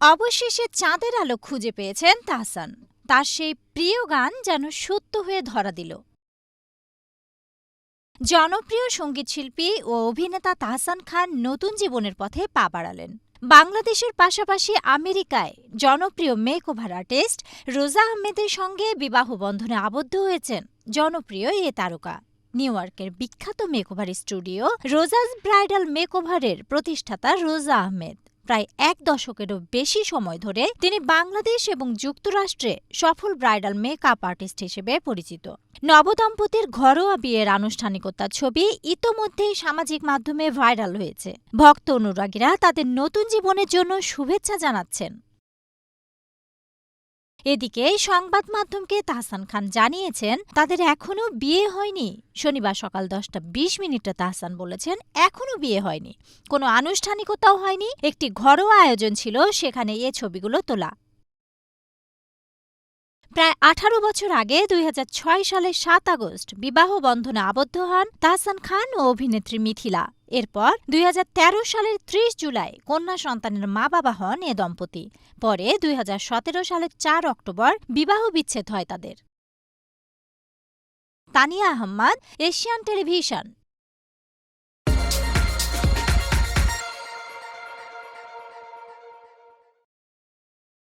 অবশেষে চাঁদের আলো খুঁজে পেয়েছেন তাহসান। তার সেই প্রিয় গান যেন সত্য হয়ে ধরা দিল। জনপ্রিয় সঙ্গীতশিল্পী ও অভিনেতা তাহসান খান নতুন জীবনের পথে পা বাড়ালেন। বাংলাদেশের পাশাপাশি আমেরিকায় জনপ্রিয় মেকওভার আর্টিস্ট রোজা আহমেদের সঙ্গে বিবাহ বন্ধনে আবদ্ধ হয়েছেন জনপ্রিয় এ তারকা। নিউ ইয়র্কের বিখ্যাত মেকওভার স্টুডিও রোজাজ ব্রাইডাল মেকওভারের প্রতিষ্ঠাতা রোজা আহমেদ। প্রায় এক দশকেরও বেশি সময় ধরে তিনি বাংলাদেশ এবং যুক্তরাষ্ট্রে সফল ব্রাইডাল মেকআপ আর্টিস্ট হিসেবে পরিচিত। নবদম্পতির ঘরোয়া বিয়ের আনুষ্ঠানিকতার ছবি ইতোমধ্যেই সামাজিক মাধ্যমে ভাইরাল হয়েছে। ভক্ত অনুরাগীরা তাদের নতুন জীবনের জন্য শুভেচ্ছা জানাচ্ছেন। এদিকে সংবাদ মাধ্যমকে তাহসান খান জানিয়েছেন, তাদের এখনও বিয়ে হয়নি। শনিবার সকাল দশটা বিশ মিনিটে তাহসান বলেছেন এখনও বিয়ে হয়নি। কোনো আনুষ্ঠানিকতাও হয়নি। একটি ঘরোয়া আয়োজন ছিল, সেখানে এ ছবিগুলো তোলা। প্রায় আঠারো বছর আগে দুই সালের সাত আগস্ট বিবাহ বন্ধনে আবদ্ধ হন তাহসান খান ও অভিনেত্রী মিথিলা। এরপর দুই হাজার তেরো সালের ত্রিশ জুলাই কন্যা সন্তানের মা বাবা হন এ দম্পতি। পরে দুই হাজার সতেরো সালের চার অক্টোবর বিবাহ বিচ্ছেদ হয় তাদের। Tania Ahmed, Asian television.